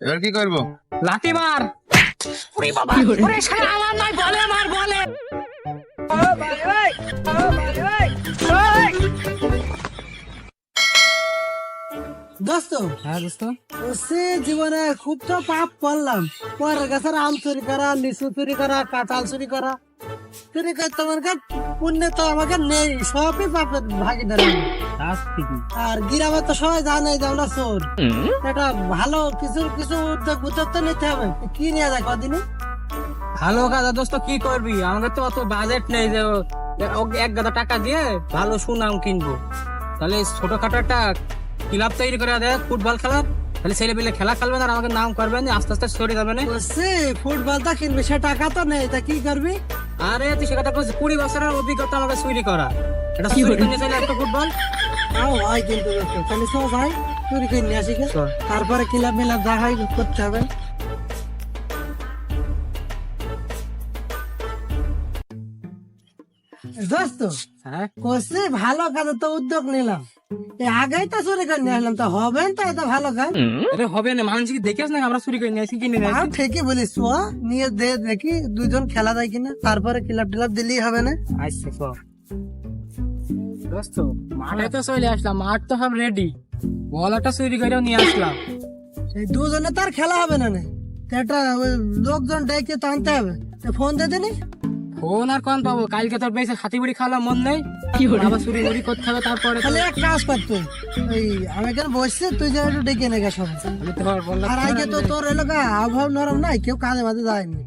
এবার কি করব? লাঠি মার। ওরে বাবা ওরে শালা আমার নয় বলে মার বলে। দোস্ত হ্যাঁ দোস্ত। সে জীবনে খুব তো পাপ করলাম। পরের গাছের আম চুরি করা লিচু চুরি করা কাঁঠাল চুরি করা। চুরি করতে আমার কাছে পুণ্য তো আমাকে নেই সবই পাপের ভাগিদার। আর গ্রামে তো সবাই জানে যে আমরা চোর। এটা ভালো কিছু কিছু উদ্যোগ উদ্যোগ তো নিতে হবে। কি নিয়ে যায় কদিনে? ভালো কাজ দোস্ত কি করবি? আমাদের তো অত বাজেট নেই যে এক গাদা টাকা দিয়ে ভালো সুনাম কিনবো। তাহলে ছোটখাটো একটা ক্লাব তৈরি করে দেয় ফুটবল খেলার। তাহলে ছেলে পেলে খেলা খেলবে না আর আমাকে নাম করবে না আস্তে আস্তে সরে যাবে না। সে ফুটবলটা কিনবি সে টাকা তো নেই তা কি করবি? আরে তুই সে কথা বলছিস কুড়ি বছরের অভিজ্ঞতা আমাকে চুরি করা। এটা চুরি একটা ফুটবল? তাও হয় কিন্তু তাহলে সব ভাই চুরি করে নিয়ে আসি তারপরে ক্লাব মিলাব যা হয় করতে হবে। দোস্ত হ্যাঁ? কোসে ভালো কাজে তো উদ্যোগ নিলাম। আগেই তো চুরি করে নিয়ে আসলাম তো হবে তো এটা ভালো কাজ। আরে হবে না মানুষ কি দেখেছ না আমরা চুরি করে নিয়ে আসি কিনে নিয়ে আর ঠিকই বলিস ও নিয়ে দে দেখি দুজন খেলা যায় কিনা তারপরে ক্লাব টিলাব দিলেই হবে না। আচ্ছা সব দোস্ত মাঠে তো চলে আসলাম মাঠ তো সব রেডি বলাটা চুরি করেও নিয়ে আসলাম। সেই দুজনে তার খেলা হবে না না। এটা লোকজন ডেকে তো আনতে হবে। ফোন দিয়ে দিনি ফোন আর কোন পাবো? কালকে তোর বেশি হাতি বুড়ি খাওয়ার মন নেই। আবার চুরি মুড়ি করতে হবে তারপরে তাহলে এক কাজ করতে। ওই আমি এখানে বসছি তুই যে একটু ডেকে নেগে সব। আমি তো আর বললাম আর আগে তো তোর এলাকা আবহাওয়া নরম নাই কেউ কাজে মাঝে যায়নি।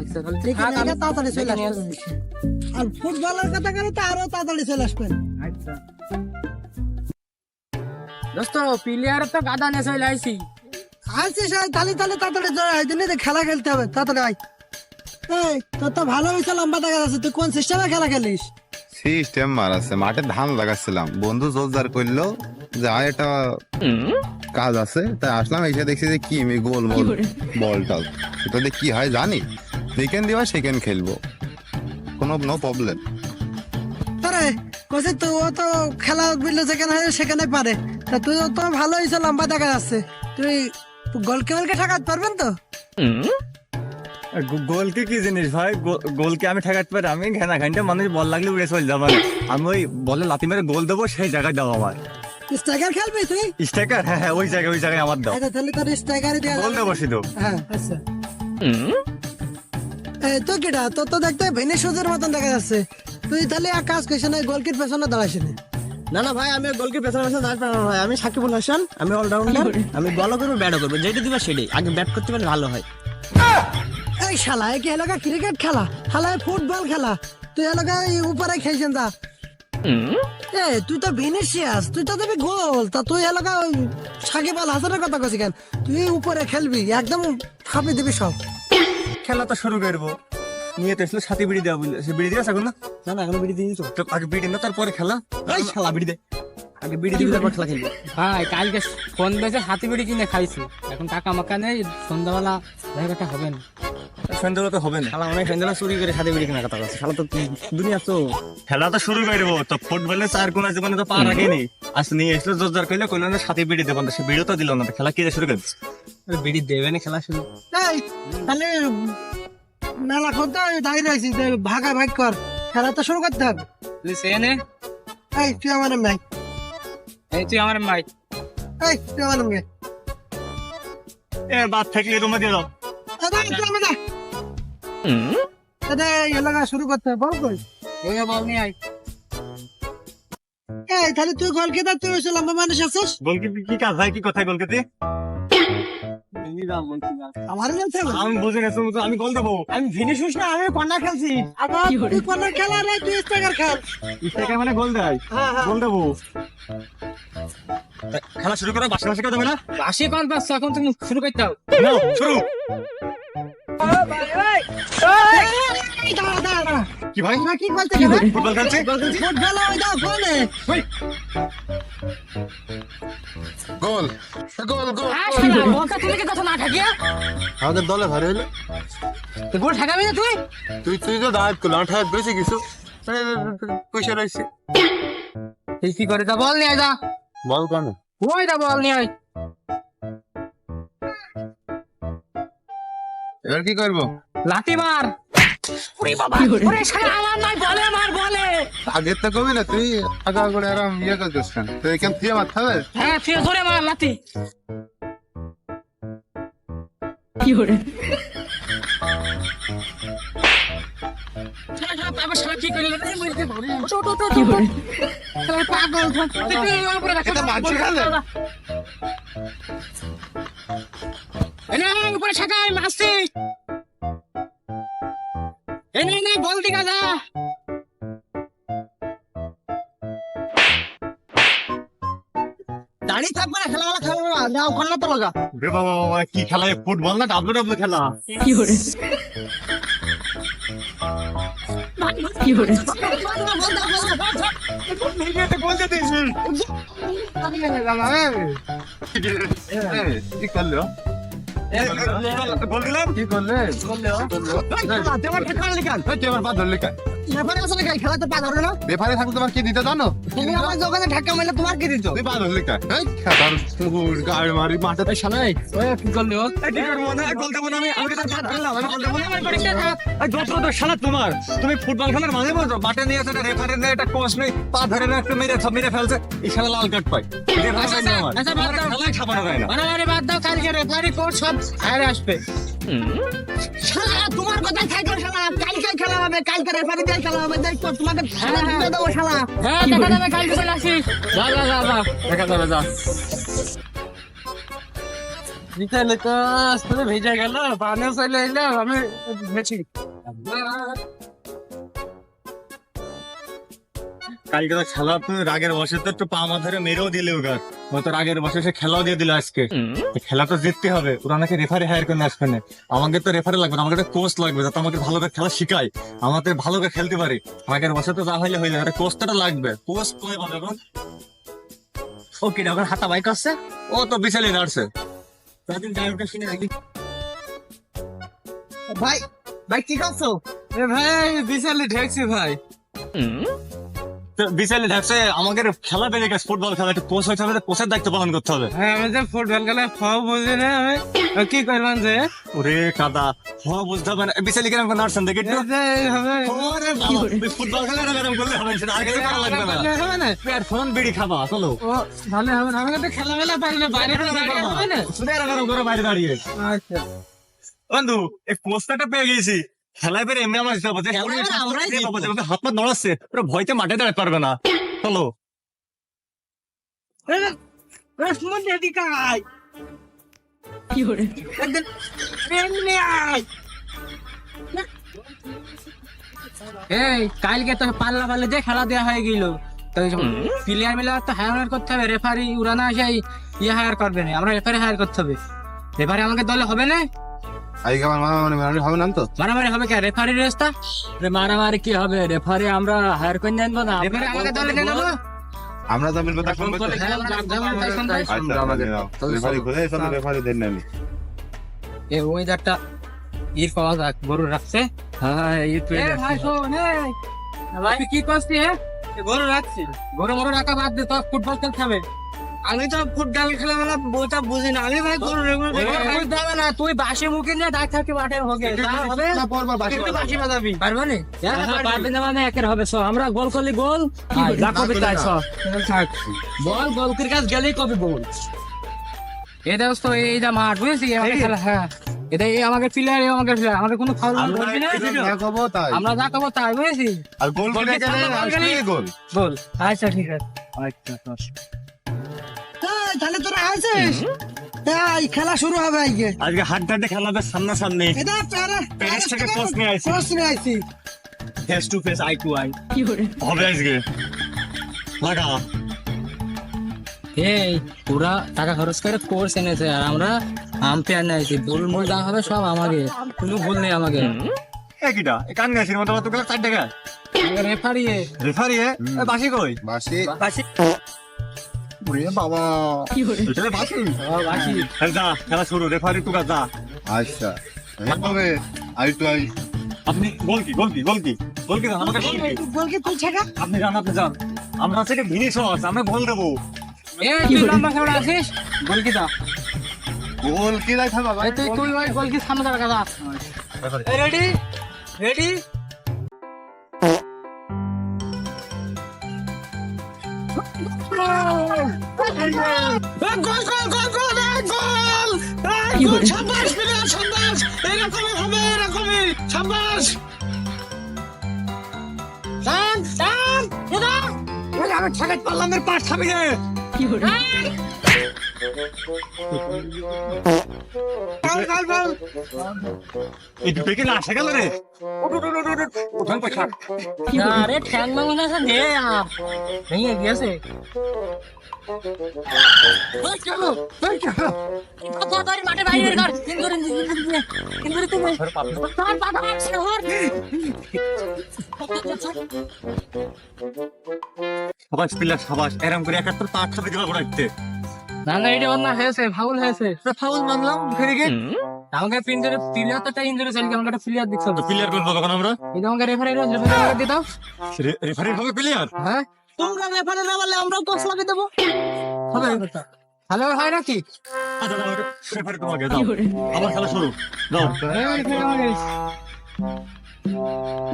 আচ্ছা তাহলে তুই তাড়াতাড়ি চলে। আর ফুটবলের কথা করে তো আরও তাড়াতাড়ি চলে আসবেন। আচ্ছা। দোস্ত প্লেয়ার তো গাদা আইসি আসছিস আয় তালি তালি তাড়াতাড়ি খেলা খেলতে হবে তাড়াতাড়ি আয়। এই তোর তো ভালো হয়েছে লম্বা দেখা যাচ্ছে তুই কোন সিস্টেমে খেলা খেলিস? সিস্টেম মারাচ্ছে মাঠে ধান লাগাচ্ছিলাম। বন্ধু জোরদার করল যে আয় একটা কাজ আছে। তাই আসলাম এসে দেখছি যে কি আমি গোল মোল বল টল কি হয় জানি? যেখান দিবা সেখান খেলব। কোনো নো প্রবলেম আরে কইছে তুই ও তো খেলা বুঝলে যেখানে হয় সেখানে পারে। তা তুই তো ভালো হয়েছে লম্বা দেখা যাচ্ছে তুই গোলকে গোলকে ঠেকাতে পারবেন তো? গোলকে কি জিনিস ভাই? গোলকে আমি ঠেকাতে পারি? আমি ঘেনা ঘানটা মানুষ বল লাগলে উড়ে চলে যাব। আমি ওই বলে লাথি মেরে গোল দেবো সেই জায়গায় দাও আমার। স্ট্রাইকার খেলবি তুই? স্ট্রাইকার? হ্যাঁ হ্যাঁ ওই জায়গায় ওই জায়গায় আমার দাও। আচ্ছা তাহলে তোর স্ট্রাইকারই দেওয়া গোল দেবো শুধু হ্যাঁ আচ্ছা। তো কিটা তোর তো দেখতে ভেনিসুজের মতন দেখা যাচ্ছে। তুই তাহলে এক কাজ করিস না গোলকির পেছনে দাঁড়াইস না না না ভাই আমি গোলকির পেছনে পেছনে দাঁড় পারব না ভাই। আমি সাকিবুল হাসান আমি অলরাউন্ডার আমি বলও করব ব্যাটও করব যেটা দিবা সেটাই। আগে ব্যাট করতে পারলে ভালো হয়। এই শালা এই কি এলাকা ক্রিকেট খেলা? খেলা ফুটবল খেলা। তুই এলাকা এই উপরে খেলছেন তা? এ তুই তো ভিনিসিয়াস তুই তো দেবি গোল। তা তুই এলাকা ওই সাকিব আল হাসানের কথা কছি কেন? তুই উপরে খেলবি একদম থাপি দিবি সব। খেলা তো শুরু করব। নিয়ে তো এসলো সাথে বিড়ি দেওয়া বুঝলে সে বিড়ি দিয়েছে এখন না? না এখন বিড়ি দিই তো। আগে বিড়ি না তারপরে খেলা। এই শালা বিড়ি দে। আগে বিড়ি দিবি তারপর খেলা খেলবি। ভাই কালকে ফোন বেঁচে হাতি বিড়ি কিনে খাইছি। এখন টাকা মাকা নেই সন্ধ্যাবেলা জায়গাটা হবে না। সন্ধ্যা তো হবে না। শালা অনেক ফ্রেন্ডরা চুরি করে বিড়ি কেনা কথা আছে শালা তো দুনিয়া তো খেলা তো শুরু করব। তো ফুটবলে চার কোনা জীবনে তো পা রাখেনি আজ নিয়ে এসলো জোরদার করলে কইলো না সাথে বিড়ি দেবো না। সে বিড়ি তো দিল না। খেলা কি দিয়ে শুরু করছে বিড়ি দেবে না খেলা শুরু। তাহলে মেলা করতে দাঁড়িয়ে রয়েছিস ভাগা ভাগ কর। খেলা তো শুরু করতে হবে। তুই সে নে। এই তুই আমার নাই এই তুই আমার মাই। এই তুই আমার মেয়ে। এ বাদ থাকলে রুমে দিয়ে দাও। দাদা এলাকা শুরু করতে হবে বল কই? এই বল নিয়ে আয়। এই তাহলে তুই গোলকিপার তুই লম্বা মানুষ আছিস? গোলকি কি কাজ ভাই কি কথাই গোলকিতে? আমার আমি বুঝে গেছি আমি গোল দেবো আমি ভিনিসিয়াস না আমি কর্নার খেলছি। আবার তুই কোন খেলা রে তুই স্ট্রাইকার খেল। স্ট্রাইকার মানে গোল দেয়। হ্যাঁ হ্যাঁ। গোল দেবো। খেলা শুরু করো বাসা বাসা কেউ দেবে বাসি কল পাচ্ছ এখন তুমি শুরু করতে নাও, শুরু। দাঁড়া দাঁড়া। কি ভাই? তোরা কি বলতে গেলে? ফুটবল খেলছে? ফুটবল ওই দাও ফোনে গোল। গোল গোল আয় শালা, বলটা তুই কি কথা না থাকিয়া আমাদের দলে ভালো হলো। তুই গোল ঠেকাবি না তুই? তুই তুই তো করল আমার ঠায় বেশি কিছু। পয়সা রয়েছে। তুই কি করে তা বল নিয়ে আয় যা বল কেন? ওই দা বল নিয়ে আয়। এবার কি করব? লাঠি মার। ওরে বাবা ওরে শালা আমার নয় বলে মার বলে আগে তো কবি না তুই আগা করে আরাম ইয়ে করছিস কেন তুই এখান থেকে মারতে হবে হ্যাঁ ঠিক ধরে মার শালা কি করল রে? বুঝতে পারি না। টো, টো, টো, টো, টো। শালা পাগল, টো। তুই উপরে রাখ। এটা মারছে কেন? এই নে, এই উপরে শাখা, আমি মারছি। এই নে, নে, বল দিকে যা। দাঁড়িয়ে থাকবে না খেলা খেলা না ওখানে তো লগা রে বাবা বাবা কি খেলা ফুটবল না ডাব্লিউ ডাব্লিউ খেলা কি করল গোল দিলাম কি করলে তোমার ঠেকানো লিখান তুই আমার পা ধরলি কেন রেফারি আসলে গাই খেলা তো পা ধরো না। রেফারি থাকলে তোমার কি দিতে জানো? তুমি আমার দোকানে ধাক্কা মারলে তোমার কি দিত? তুই পা ধরলি কেন এই খেলার কুকুর গাড়ি মারি মাঠে শালাই, ওই কি করলি ও? এই কি করব? না গোল দেবো না আমি। আমি তো পা ধরলাম আমি গোল দেবো না। এই যত তো শালা তোমার। তুমি ফুটবল খেলার মাঝে বলছো মাঠে নিয়ে এসে রেফারি নিয়ে একটা কোচ নেই পা ধরে না একটা মেরে মেরে ফেলছে। এই শালা লাল কার্ড এটা আচ্ছা, আচ্ছা, বাদ দাও। না। মারামারি বাদ দাও, কালকে রেফারি কোচ সব বাইরে আসবে। শালা তোমার কথা খাইছো শালা কালকে খেলা হবে কালকে রেফারি দিয়ে খেলা হবে দেখো তোমাকে খেলা দিতে দেবো শালা। হ্যাঁ দেখা যাবে কালকে চলে আসিস। যা যা যা যা দেখা যাবে যা। বিকালে তো আসলে ভেজে গেল পানিও চলে আমি ভেছি। কালকে তো খেলা তুমি রাগের বসে তো একটু পা মা ধরে মেরেও দিলে ওগার ও তো রাগের বসে সে খেলাও দিয়ে দিল আজকে। খেলা তো জিততে হবে। ওরা নাকি রেফারি হায়ার করে আসবে না আমাকে তো রেফারি লাগবে আমাকে একটা কোচ লাগবে যাতে আমাকে ভালো করে খেলা শিখায়। আমাদের ভালো করে খেলতে পারি। রাগের বসে তো যা হইলে হইলে একটা কোচটা লাগবে। কোচ কই পাবে এখন? ও কি এখন হাতা বাইক আসছে? ও তো বিশালি নাড়ছে। তাদের ড্রাইভারটা শুনে নাকি ভাই ভাই কি করছ? এ ভাই বিশালে ঠেকছি ভাই। বিশালি ঢাকছে আমাদের খেলা বেড়ে গেছে ফুটবল খেলা। একটা কোচ হইতে হবে কোচের দায়িত্ব পালন করতে হবে। হ্যাঁ আমি যে ফুটবল খেলা খাও বুঝি না আমি। কি করলাম যে? ওরে কাদা হ বুঝতে হবে না। বিশালি কেন নাড়ছেন দেখে একটু। ওরে ফুটবল খেলা এরকম করলে হবে না, সেটা আগে করা লাগবে না। হবে না। পেট ফোন বিড়ি খাবা, চলো। ভালো হবে না। আমি তো খেলা মেলা পারি না বাইরে হবে না। এরকম করে বাইরে দাঁড়িয়ে। আচ্ছা। বন্ধু, এই পোস্টারটা পেয়ে গেছি। খেলায় বের এমনি আমার হিসাব আছে। যে যে হাত পা নড়াচ্ছে, ওরা ভয়তে মাঠে দাঁড়াতে পারবে না। চলো। এই কালকে তো পাল্লা পাল্লা দিয়ে খেলা দেওয়া হয়ে গেল। প্লেয়ার মিলে তো হায়ার করতে হবে রেফারি উড়ানা সেই ইয়ে হায়ার করবে না। আমরা রেফারি হায়ার করতে হবে। রেফারি আমাকে দলে হবে না আজকে আমার মামা মানে মারামারি হবে না তো? মারামারি হবে কে? রেফারি রেস্তা মারামারি কি হবে? রেফারি আমরা হায়ার করে নেব না। রেফারি আমাকে দলে নিয়ে নেব আমরা তো। মিলবো তখন হ্যাঁ, যেমন রেফারি ঘুরে এসব রেফারি দেন না এই ওয়েদারটা ইর পাওয়া যাক গরু রাখছে। হ্যাঁ এই তো ভাই শোন ভাই কি করছিস গরু রাখছি। গরু গরু রাখা বাদ দে তো ফুটবল খেলতে হবে। আমি তো ফুটবল খেলা মানে বলতে বুঝি না। আমি ভাই গরু হবে না তুই বাসি মুখে নিয়ে ডাক হোকে যা হবে? একটু বাসি বাজাবি। পারবে না? পারবে না মানে একের হবে। সো আমরা গোল করলে গোল যা কবে তাই সো বল গোল করে কাজ গেলেই কবে গোল? এই দেখো তো এইটা মাঠ বুঝেছি আমাকে খেলা হ্যাঁ। এটা এই আমাকে প্লেয়ার এই আমাকে প্লেয়ার আমাদের কোনো ফাউল করবি না? দেখাবো তাই। আমরা যা করব তাই বুঝেছি আর গোল করে গেলে গোল বল আচ্ছা ঠিক আছে। তাহলে তোরা আছিস এই খেলা শুরু হবে আজকে। আজকে হাট ঘাটে খেলা হবে সামনাসামনি। এটা প্যারিস থেকে কোচ নিয়ে আইছি কোচ নিয়ে আইছি face to face eye to eye হবে আজকে। লাগা। এই পুরা টাকা খরচ করে কোর্স এনেছে আর আমরা আম আম্পায়ার নিয়েছি ভুল মূল যা হবে সব আমাকে। কোনো ভুল নেই আমাকে। একিটা কান গেছির মতো মতো করে চার টাকা রেফারি রেফারি এ এ, বাসি কই? বাসি বাসি ওরে বাবা। এটা বাসি। বাসি যা খেলা শুরু রেফারি টুকা যা। আচ্ছা হবে আই টু আই। আপনি গোল কি গোল কি গোল কি? গোল কি আমাকে গোল কি? বল কি তুই ছেকা আপনি জান আপনি যান আমরা থেকে ভিনি সস আমরা গোল দেবো। এই তুই লম্বা খেলা আছিস? বল কি দা গোল কি রাখা বাবা তুই তুই ওই গোল কি সামনে দাঁড়া কাদা রেডি? রেডি? সাবাস প্লেয়ার সাবাস এরকমই হবে এরকমই। সাবাস শান শান এটা আমি ঠেকাতে পাল্লামের পাঠ পাশ খাবি রে। কি বল বল এই দুটো কি লাশে গেল রে? ওখান পয়সা আরে ঠ্যাং মাঙ্গনা সে নে ভেঙে গিয়েছে। মাঠে বাইরে কর কিন্দুরি কিন্দুরি তুমি সাবাস পিলার সাবাস এরম করে একাত্তর পা খাবে দিবা পড়াইতে না না এটা অন্য হয়েছে ফাউল হয়েছে। ফাউল মানলাম ফেরে গে আমাকে পিঞ্জরে প্লেয়ার ইঞ্জুরি চলছে আমাকে একটা প্লেয়ার দিচ্ছ। তো প্লেয়ার করব তখন আমরা? এটা আমাকে রেফারি রোজ রেফারি আমাকে দিয়ে দাও রেফারি হবে প্লেয়ার হ্যাঁ। তোমরা রেফারে না বললে আমরাও টস লাগিয়ে দেবো। হবে। ভালো হয় নাকি? আচ্ছা রেফারি তোমাকে দাও আমার খেলা শুরু। দাও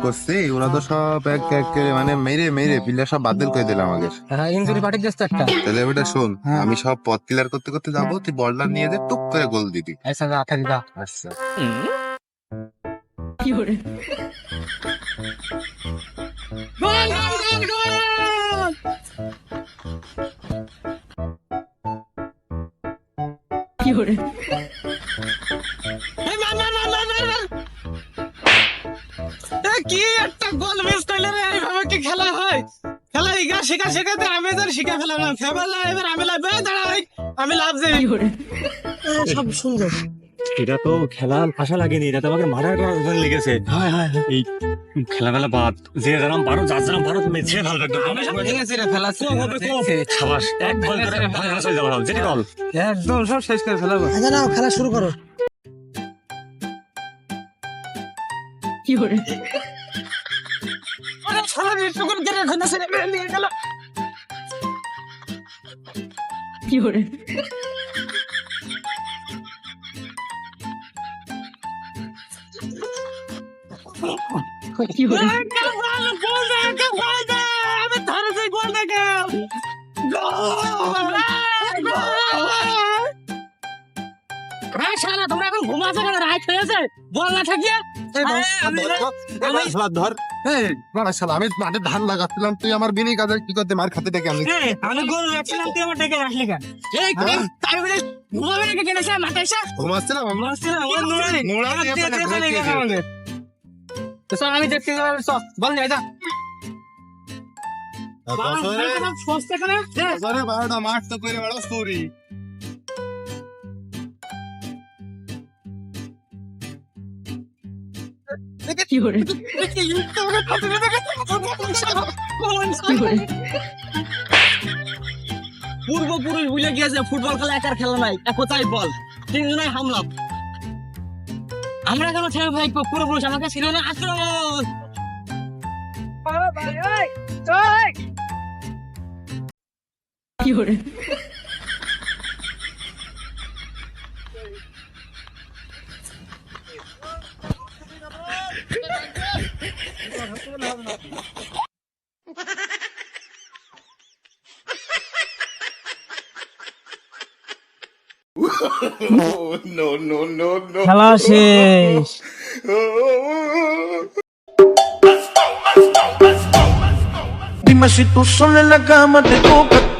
করছি ওরা তো সব এক এক করে মানে মেরে মেরে পিলার সব বাতিল করে দিলাম আমাকে। হ্যাঁ ইঞ্জুরি পাঠিয়ে যাচ্ছে একটা। তাহলে বেটা শোন হ্যাঁ। আমি সব পথ ক্লিয়ার করতে করতে যাব তুই বলটা নিয়ে যে টুক করে গোল দিবি আচ্ছা আঠা দিদা আচ্ছা। কি সব সুন্দর। এটা তো খেলা ভাষা লাগেনি এটা তো আমাকে মারার করার জন্য লেগেছে এই খেলাবেলা বাদ যে জানাম পারো যার জানাম পারো তুমি ভালো ফেলাছি সাবাস এক বল করে ভালো খেলা চলে যাব যেটি বল। একদম সব শেষ করে ফেলাবো। আচ্ছা নাও খেলা শুরু করো। আরে সারা বিশ্বকুল গেলে। আমি ধরে সেই গোল দেখে তোমরা এখন ঘুমাচ্ছ কেন? রাইট হয়েছে বল না থাকিয়ে ধর। এই মারা শালা আমি মাঠে ধান লাগাচ্ছিলাম তুই আমার বিনি কাজে কি করতে মার খাতে ডেকে আমি রাখছিলাম তুই আমার ডেকে রাখলি কেন? এই তাই বলে ঘুমাবে নাকি কেন সে মাঠে ঘুমাচ্ছিলাম তো স্যার আমি দেখতে সব বল যাই বারোটা মাঠ তো করে তোরই পূর্বপুরুষ বুঝে গিয়েছে ফুটবল খেলা একার খেলা নাই এক একতাই বল। তিনজনাই হামলা আমরা কেন ছেলে ভাই পুরো পুরুষ আমাকে ছিল না? আশ্রম খেলা শেষ Dime si tú sola en la cama te toca.